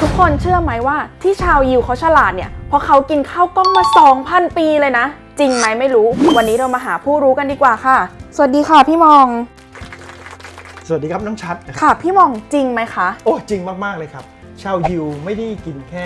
ทุกคนเชื่อไหมว่าที่ชาวยิวเขาฉลาดเนี่ย เพราะเขากินข้าวกล้องมา 2,000 ปีเลยนะ จริงไหมไม่รู้ วันนี้เรามาหาผู้รู้กันดีกว่าค่ะ สวัสดีค่ะพี่มอง สวัสดีครับน้องชัดนะครับค่ะ พี่มองจริงไหมคะ โอ้จริงมากๆเลยครับ ชาวยิวไม่ได้กินแค่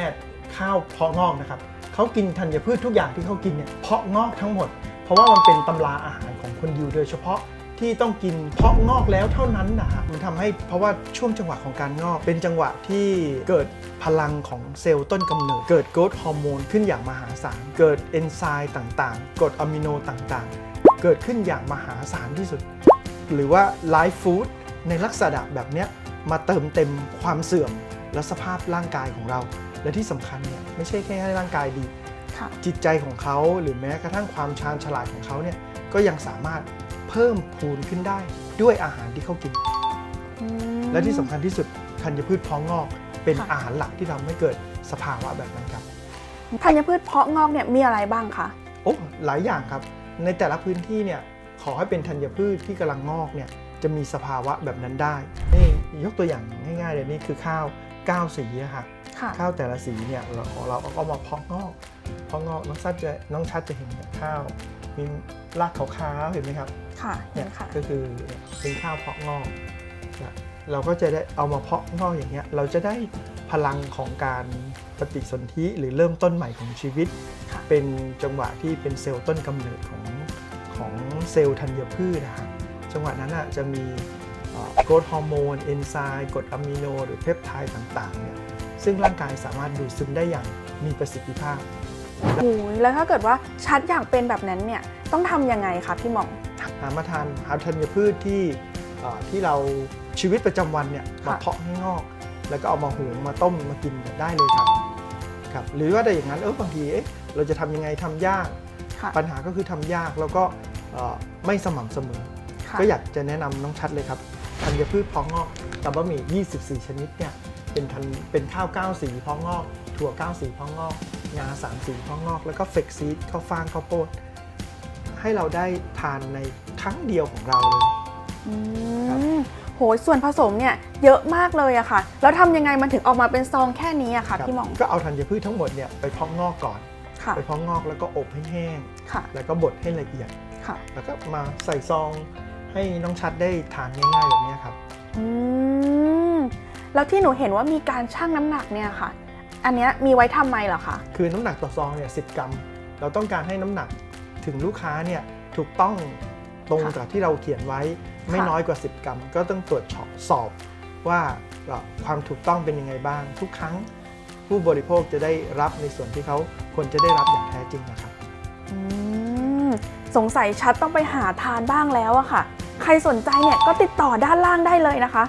ข้าวเพาะงอกนะครับเขากินธัญพืชทุกอย่างที่เขากินเนี่ยเพาะงอกทั้งหมด เพราะว่ามันเป็นตำราอาหารของคนยิวโดยเฉพาะ ที่ต้องกินเพาะงอกแล้วเท่านั้นนะฮะมันทำให้เพราะว่าช่วงจังหวะของการงอก เป็นจังหวะที่เกิดพลังของเซลล์ต้นกำเนิด เกิดโกรทฮอร์โมนขึ้นอย่างมหาศาล เกิดเอนไซม์ต่างๆกรดอะมิโนต่างๆ เกิดขึ้นอย่างมหาศาลที่สุด หรือว่าไลฟ์ฟู้ดในลักษณะแบบเนี้ยมาเติมเต็มความเสื่อมและสภาพร่างกายของเรา และที่สำคัญเนี่ยไม่ใช่แค่ให้ร่างกายดีค่ะจิตใจของเขาหรือแม้กระทั่งความชาญฉลาดของเขาเนี่ยก็ยังสามารถ เพิ่มพูนขึ้นได้ด้วยอาหารที่เขากิน อืม และที่สำคัญที่สุดธัญพืชเพาะงอก เป็นค่ะ อาหารหลักที่ทำให้เกิดสภาวะแบบนั้นครับ ธัญพืชเพาะงอกเนี่ยมีอะไรบ้างคะ โอ้หลายอย่างครับ ในแต่ละพื้นที่เนี่ยขอให้เป็นธัญพืชที่กำลังงอกเนี่ยจะมีสภาวะแบบนั้นได้ นี่ยกตัวอย่างง่ายๆเลยนี่คือข้าวก้าวสีอะค่ะ ค่ะ ข้าวแต่ละสีเนี่ยเราของเราก็มาเพาะงอกเพาะงอกน้องชัดจะน้องชัดจะเห็นเนี่ยข้าว มีรากขาวๆเห็นไหมครับค่ะเห็เนี่นยค่ะก็คือเป็นข้าวเพาะงอกนะเราก็จะได้เอามาเพาะงอกอย่างเงี้ยเราจะได้พลังของการปฏิสนธิหรือเริ่มต้นใหม่ของชีวิตค่ะเป็นจังหวะที่เป็นเซลล์ต้นกำเนิดของของเซลล์ธัญพืชนะฮะจังหวะนั้นอะจะมีโกรทฮอร์โมนเอนไซม์กรดอะมิโน หรือเพปไทด์ต่างๆเนี่ยซึ่งร่างกายสามารถดูดซึมได้อย่างมีประสิทธิภาพ โอ้ยแล้วถ้าเกิดว่าชัดอยากเป็นแบบนั้นเนี่ยต้องทำยังไงคะพี่หมองหามาทานหาธัญพืชที่เอ่อที่เราชีวิตประจำวันเนี่ยค่ะมาเพาะให้งอก แล้วก็เอามาหุงมาต้มมากินได้เลยครับครับหรือว่าแต่อย่างนั้นเออบางทีเอ๊ะเราจะทำยังไงทำยากค่ะปัญหาก็คือทำยากแล้วก็เอ่อไม่สม่ำเสมอค่ะก็อยากจะแนะนำน้องชัดเลยครับธัญพืชเพาะงอกตับบะหมี่ 24 ชนิดเนี่ยเป็นทันเป็นข้าว9สีเพาะงอก ถั่ว9สีเพาะงอก งา3สีเพาะงอก แล้วก็เฟกซีดข้าวฟ่างข้าวโพดให้เราได้ทานในครั้งเดียวของเราเลย อืครับ มโหยส่วนผสมเนี่ยเยอะมากเลยอะค่ะ แล้วทำยังไงมันถึงออกมาเป็นซองแค่นี้อะค่ะครับพี่หมองก็เอาธัญพืชทั้งหมดเนี่ยไปเพาะงอกก่อน ค่ะไปเพาะงอกแล้วก็อบให้แห้ง ค่ะแล้วก็บดให้ละเอียด ค่ะแล้วก็มาใส่ซองให้น้องชัดได้ทานง่ายๆแบบนี้ครับ อืมแล้วที่หนูเห็นว่ามีการชั่งน้ำหนักเนี่ยค่ะ อันเนี้ยมีไว้ทำไมเหรอคะ คือน้ำหนักต่อซองเนี่ยสิกรัม เราต้องการให้น้ำหนักถึงลูกค้าเนี่ยถูกต้องตรงค่ะกับที่เราเขียนไว้ไม่ค่ะน้อยกว่า 10 กรัม ก็ต้องตรวจสอบว่าเอ่อความถูกต้องเป็นยังไงบ้าง ทุกครั้งผู้บริโภคจะได้รับในส่วนที่เขาควรจะได้รับอย่างแท้จริงนะครับอืมสงสัยชัดต้องไปหาทานบ้างแล้วอะค่ะ ใครสนใจเนี่ยก็ติดต่อด้านล่างได้เลยนะคะ